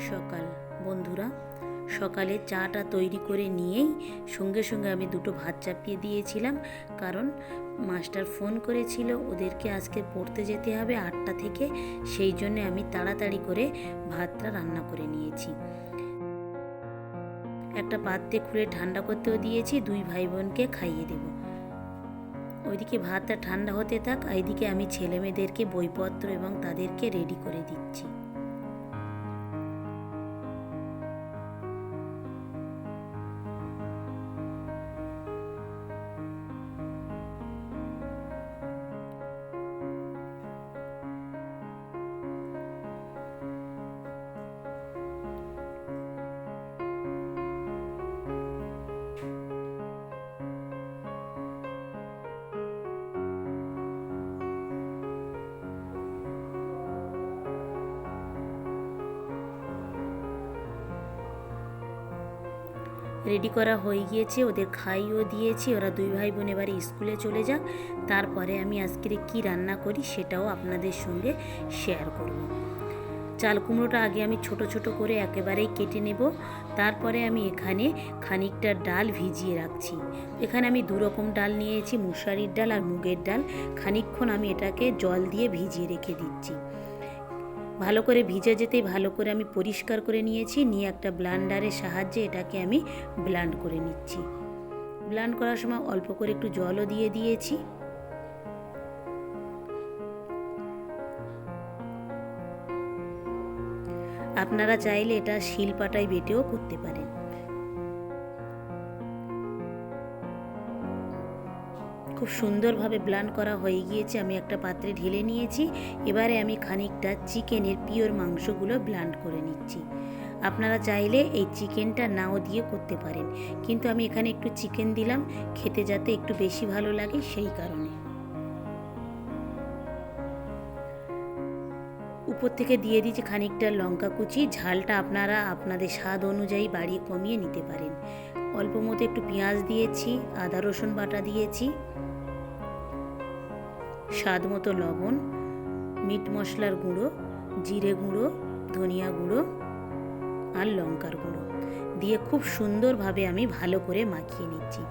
সকাল। বন্ধুরা, সকালে চাটা তৈরি করে নিয়েই সঙ্গে সঙ্গে আমি দুটো ভাত চাপিয়ে দিয়েছিলাম, কারণ মাস্টার ফোন করেছিল ওদেরকে আজকে পড়তে যেতে হবে আটটা থেকে, সেই জন্য আমি তাড়াতাড়ি করে ভাতটা রান্না করে নিয়েছি। একটা পাত্রে খুলে ঠান্ডা করতেও দিয়েছি, দুই ভাই বোনকে খাইয়ে দেব। ওইদিকে ভাতটা ঠান্ডা হতে থাক, এইদিকে আমি ছেলে মেয়েদেরকে বইপত্র এবং তাদেরকে রেডি করে দিচ্ছি। রেডি করা হয়ে গিয়েছে, ওদের খাইও দিয়েছি, ওরা দুই ভাই বোন এবারে স্কুলে চলে যাক। তারপরে আমি আজকের কি রান্না করি সেটাও আপনাদের সঙ্গে শেয়ার করব। চাল কুমড়োটা আগে আমি ছোট ছোট করে একেবারেই কেটে নেব। তারপরে আমি এখানে খানিকটা ডাল ভিজিয়ে রাখছি। এখানে আমি দু রকম ডাল নিয়েছি মুসারির ডাল আর মুগের ডাল। খানিকক্ষণ আমি এটাকে জল দিয়ে ভিজিয়ে রেখে দিচ্ছি। ভালো করে ভিজে যেতে ভালো করে আমি পরিষ্কার করে নিয়েছি, নিয়ে একটা ব্লান্ডারের সাহায্যে এটাকে আমি ব্লান্ড করে নিচ্ছি। ব্লান্ড করার সময় অল্প করে একটু জলও দিয়ে দিয়েছি। আপনারা চাইলে এটা শিলপাটায় বেটেও করতে পারেন। খুব সুন্দরভাবে ব্লান্ড করা হয়ে গিয়েছে। আমি একটা পাত্রে ঢেলে নিয়েছি। এবারে আমি খানিকটা চিকেনের পিওর মাংসগুলো ব্লান্ড করে নিচ্ছি। আপনারা চাইলে এই চিকেনটা নাও দিয়ে করতে পারেন। কিন্তু আমি এখানে একটু চিকেন দিলাম, খেতে যাতে একটু বেশি ভালো লাগে সেই কারণে। উপর থেকে দিয়ে দিচ্ছি খানিকটা লঙ্কা কুচি। ঝালটা আপনারা আপনাদের স্বাদ অনুযায়ী বাড়িয়ে কমিয়ে নিতে পারেন। অল্প মতো একটু পেঁয়াজ দিয়েছি, আদা, রসুন বাটা দিয়েছি, স্বাদ মতো লবণ, মিট মশলার গুঁড়ো, জিরে গুঁড়ো, ধনিয়া গুঁড়ো আর লঙ্কার গুঁড়ো দিয়ে খুব সুন্দরভাবে আমি ভালো করে মাখিয়ে নিচ্ছি।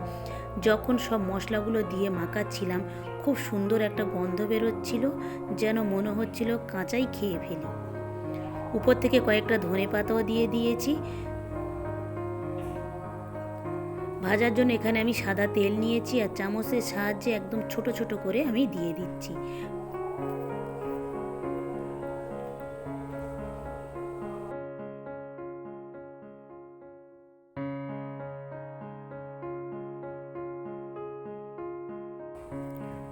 যখন সব মশলাগুলো দিয়ে মাখাচ্ছিলাম, খুব সুন্দর একটা গন্ধ বেরোচ্ছিল, যেন মনে হচ্ছিল কাঁচাই খেয়ে ফেলি। উপর থেকে কয়েকটা ধনে পাতাও দিয়ে দিয়েছি ভাজার জন্য এখানে আমি সাদা তেল নিয়েছি আর চামচের সাহায্যে একদম ছোট ছোট করে আমি দিয়ে দিচ্ছি।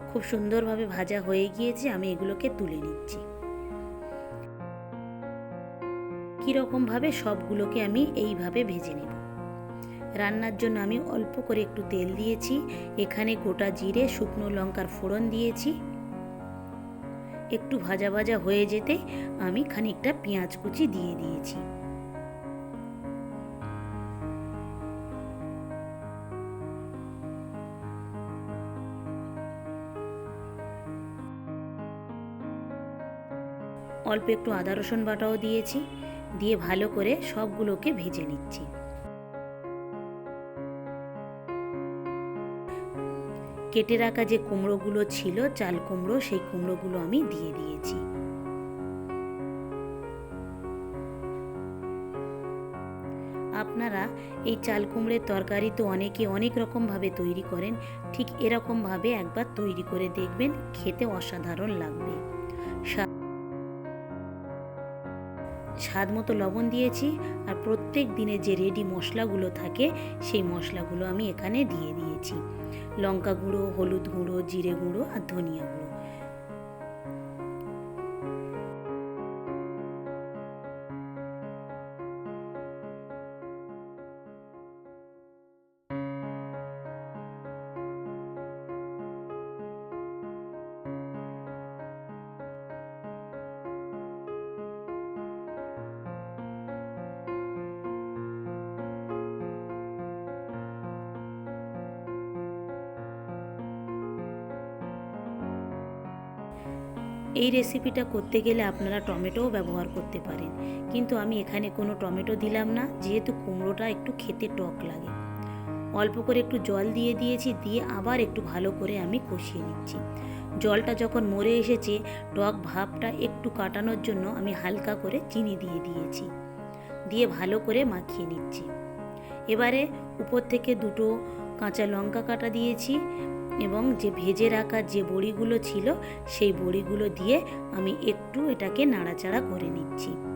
খুব সুন্দরভাবে ভাজা হয়ে গিয়েছে, আমি এগুলোকে তুলে নিচ্ছি। কীরকমভাবে সবগুলোকে আমি এইভাবে ভেজে নেব। রান্নার জন্য আমি অল্প করে একটু তেল দিয়েছি। এখানে গোটা জিরে, শুকনো লঙ্কার ফোড়ন দিয়েছি। একটু ভাজা ভাজা হয়ে যেতে আমি খানিকটা পেঁয়াজ কুচি দিয়ে দিয়েছি। অল্প একটু আদা রসুন বাটাও দিয়েছি। দিয়ে ভালো করে সবগুলোকে ভেজে নিচ্ছি। কেটে রাখা যে কুমড়োগুলো ছিল, চাল কুমড়ো, সেই কুমড়োগুলো আমি দিয়ে দিয়েছি। আপনারা এই চাল কুমড়ের তরকারি তো অনেকে অনেক রকমভাবে তৈরি করেন, ঠিক এরকমভাবে একবার তৈরি করে দেখবেন, খেতে অসাধারণ লাগবে। স্বাদ মতো লবণ দিয়েছি আর প্রত্যেক দিনে যে রেডি মশলাগুলো থাকে সেই মশলাগুলো আমি এখানে দিয়ে দিয়েছি। লঙ্কা গুঁড়ো, হলুদ গুঁড়ো, জিরে গুঁড়ো আর ধনিয়া গুঁড়ো। এই রেসিপিটা করতে গেলে আপনারা টমেটোও ব্যবহার করতে পারেন। কিন্তু আমি এখানে কোনো টমেটো দিলাম না, যেহেতু কুমড়োটা একটু খেতে টক লাগে। অল্প করে একটু জল দিয়ে দিয়েছি, দিয়ে আবার একটু ভালো করে আমি কষিয়ে নিচ্ছি। জলটা যখন মরে এসেছে, টক ভাবটা একটু কাটানোর জন্য আমি হালকা করে চিনি দিয়ে দিয়েছি। দিয়ে ভালো করে মাখিয়ে নিচ্ছি। এবারে উপর থেকে দুটো কাঁচা লঙ্কা কাটা দিয়েছি। এবং যে ভেজে রাখা যে বড়িগুলো ছিল, সেই বড়িগুলো দিয়ে আমি একটু এটাকে নাড়াচাড়া করে নিচ্ছি।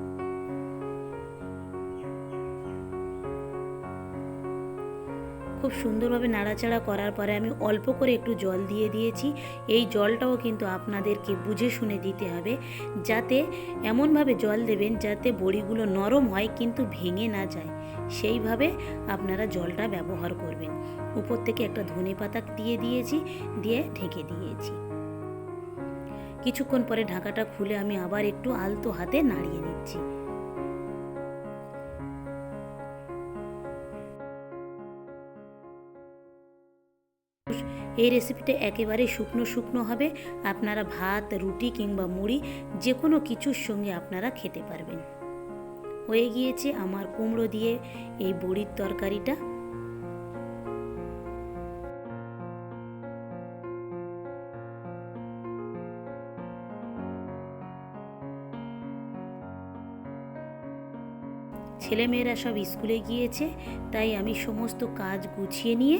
খুব সুন্দরভাবে নাড়াচাড়া করার পরে আমি অল্প করে একটু জল দিয়ে দিয়েছি। এই জলটাও কিন্তু আপনাদেরকে বুঝে শুনে দিতে হবে যাতে এমনভাবে জল দেবেন যাতে বড়িগুলো নরম হয় কিন্তু ভেঙে না যায়। সেইভাবে আপনারা জলটা ব্যবহার করবেন। উপর থেকে একটা ধনে পাতা দিয়ে দিয়েছি, দিয়ে ঢেকে দিয়েছি। কিছুক্ষণ পরে ঢাকাটা খুলে আমি আবার একটু আলতো হাতে নাড়িয়ে নিচ্ছি এই রেসিপিটা একেবারে শুকনো শুকনো হবে। আপনারা ভাত, রুটি কিংবা মুড়ি যে কোনো কিছুর সঙ্গে আপনারা খেতে পারবেন। হয়ে গিয়েছে আমার কুমড়ো দিয়ে এই বড়ির তরকারিটা। ছেলেমেয়েরা সব স্কুলে গিয়েছে, তাই আমি সমস্ত কাজ গুছিয়ে নিয়ে